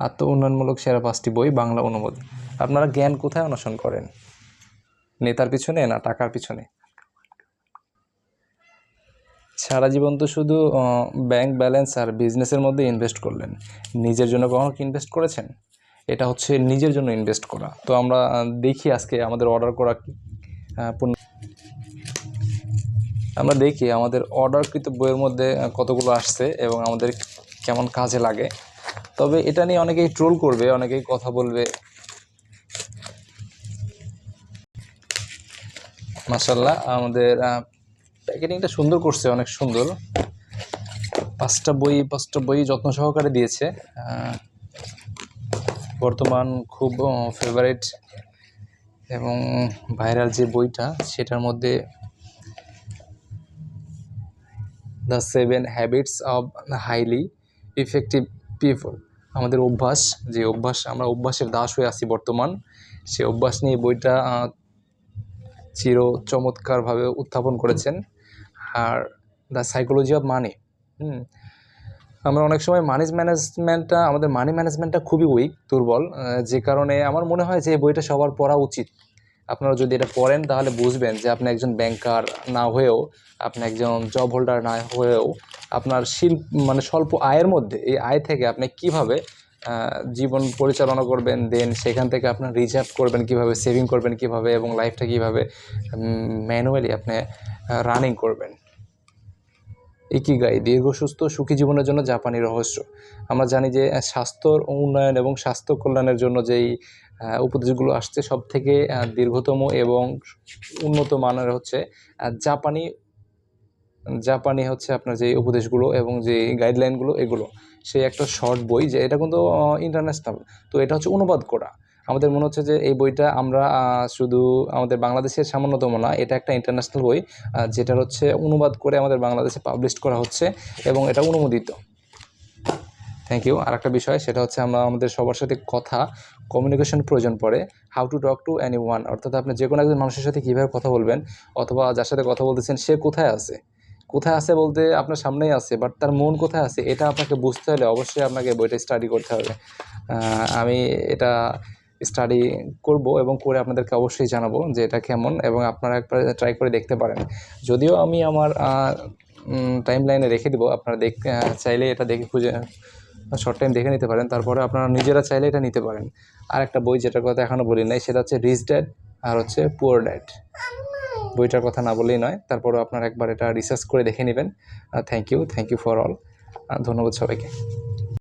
আত্ম উন্নয়নমূলক সেরা পাঁচটি বই বাংলা অনুবাদ আপনারা জ্ঞান কোথায় অনশন করেন? নেতার পিছনে না টাকার পিছনে? সারা জীবন তো শুধু ব্যাংক ব্যালেন্স আর বিজনেসের মধ্যে ইনভেস্ট করলেন। নিজের জন্য কখনো কি ইনভেস্ট করেছেন? এটা হচ্ছে নিজের জন্য ইনভেস্ট করা। তো আমরা দেখি আজকে আমাদের অর্ডার করা আমরা দেখি আমাদের অর্ডারকৃত বইয়ের মধ্যে কতগুলো আসছে এবং আমাদের কেমন কাজে লাগে। তবে এটা নিয়ে অনেকেই ট্রোল করবে, অনেকেই কথা বলবে। মাসাল্লাহ আমাদের প্যাকেটিংটা সুন্দর করছে, অনেক সুন্দর। পাঁচটা বই পাঁচটা বই যত্ন সহকারে দিয়েছে। বর্তমান খুব ফেভারিট এবং ভাইরাল যে বইটা, সেটার মধ্যে the seven habits of highly effective people আমাদের অভ্যাস, যে অভ্যাস, আমরা অভ্যাসের দাস হয়ে আছি বর্তমান, সে অভ্যাস নিয়ে বইটা চির চমৎকারভাবে উত্থাপন করেছেন। আর দ্য সাইকোলজি অফ মানি আমরা অনেক সময় মানি ম্যানেজমেন্টটা, আমাদের মানি ম্যানেজমেন্টটা খুবই উইক, দুর্বল যে কারণে আমার মনে হয় যে বইটা সবার পড়া উচিত। আপনারা যদি এটা পড়েন, তাহলে বুঝবেন যে আপনি একজন ব্যাংকার না হয়েও, আপনি একজন জব হোল্ডার না হয়েও, আপনার শিল্প মানে স্বল্প আয়ের মধ্যে এই আয় থেকে আপনি কীভাবে জীবন পরিচালনা করবেন দেন সেখান থেকে আপনার রিজার্ভ করবেন, কীভাবে সেভিং করবেন, কীভাবে এবং লাইফটা কীভাবে ম্যানুয়ালি আপনি রানিং করবেন। ইকিগাই দীর্ঘ সুস্থ সুখী জীবনের জন্য জাপানি রহস্য। আমরা জানি যে স্বাস্থ্যর উন্নয়ন এবং স্বাস্থ্য কল্যাণের জন্য যেই উপদেশগুলো আসছে সব থেকে দীর্ঘতম এবং উন্নত মানের হচ্ছে জাপানি জাপানি হচ্ছে আপনার যে উপদেশগুলো এবং যে গাইডলাইনগুলো এগুলো। সেই একটা শর্ট বই যে, এটা কিন্তু ইন্টারন্যাশনাল তো এটা হচ্ছে অনুবাদ করা। আমাদের মনে হচ্ছে যে এই বইটা আমরা শুধু আমাদের বাংলাদেশের সামান্যতম না, এটা একটা ইন্টারন্যাশনাল বই যেটার হচ্ছে অনুবাদ করে আমাদের বাংলাদেশে পাবলিশ করা হচ্ছে এবং এটা অনুমোদিত। থ্যাংক ইউ আর একটা বিষয়, সেটা হচ্ছে আমরা আমাদের সবার সাথে কথা কমিউনিকেশন প্রয়োজন পড়ে how to talk to anyone অর্থাৎ আপনি যে কোনো একজন মানুষের সাথে কীভাবে কথা বলবেন, অথবা যার সাথে কথা বলতেছেন, সে কোথায় আছে? কোথায় আছে বলতে আপনার সামনেই আছে বাট তার মন কোথায় আছে, এটা আপনাকে বুঝতে হলে অবশ্যই আপনাকে বইটা স্টাডি করতে হবে। আমি এটা স্টাডি করব এবং করে আপনাদেরকে অবশ্যই জানাব যে এটা কেমন এবং আপনারা একবার ট্রাই করে দেখতে পারেন। যদিও আমি আমার টাইম লাইনে রেখে দিব, আপনারা দেখ চাইলে এটা দেখে খুঁজে শর্ট টাইম দেখে নিতে পারেন, তারপরে আপনারা নিজেরা চাইলে এটা নিতে পারেন। আর একটা বই যেটার কথা এখনও বলি নাই, সেটা হচ্ছে রিচ ড্যাড আর হচ্ছে পুয়ার ড্যাড বইটার কথা না বললেই নয়, তারপরেও আপনারা একবার এটা রিসার্চ করে দেখে নেবেন। Thank you thank you for all ধন্যবাদ সবাইকে।